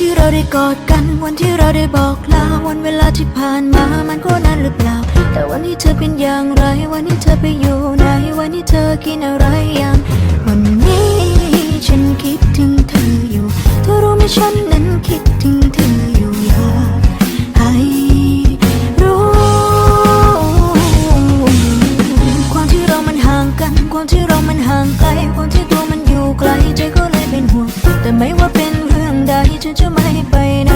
ที่เราได้กอดกัน วันที่เราได้บอกลา วันเวลาที่ผ่านมา มันก็นานหรือเปล่า แต่วันนี้เธอเป็นอย่างไร วันนี้เธอไปอยู่ไหน วันนี้เธอกินอะไรยังวันนี้ฉันคิดถึงเธออยู่ เธอรู้ไหมฉันนั้นคิดถึงเธออยู่อยากให้รู้ ความที่เรามันห่างกัน ความที่เรามันห่างไกล ความที่ตัวมันอยู่ไกลใจก็เลยเป็นห่วง แต่ไม่ว่าเป็น เรื่อ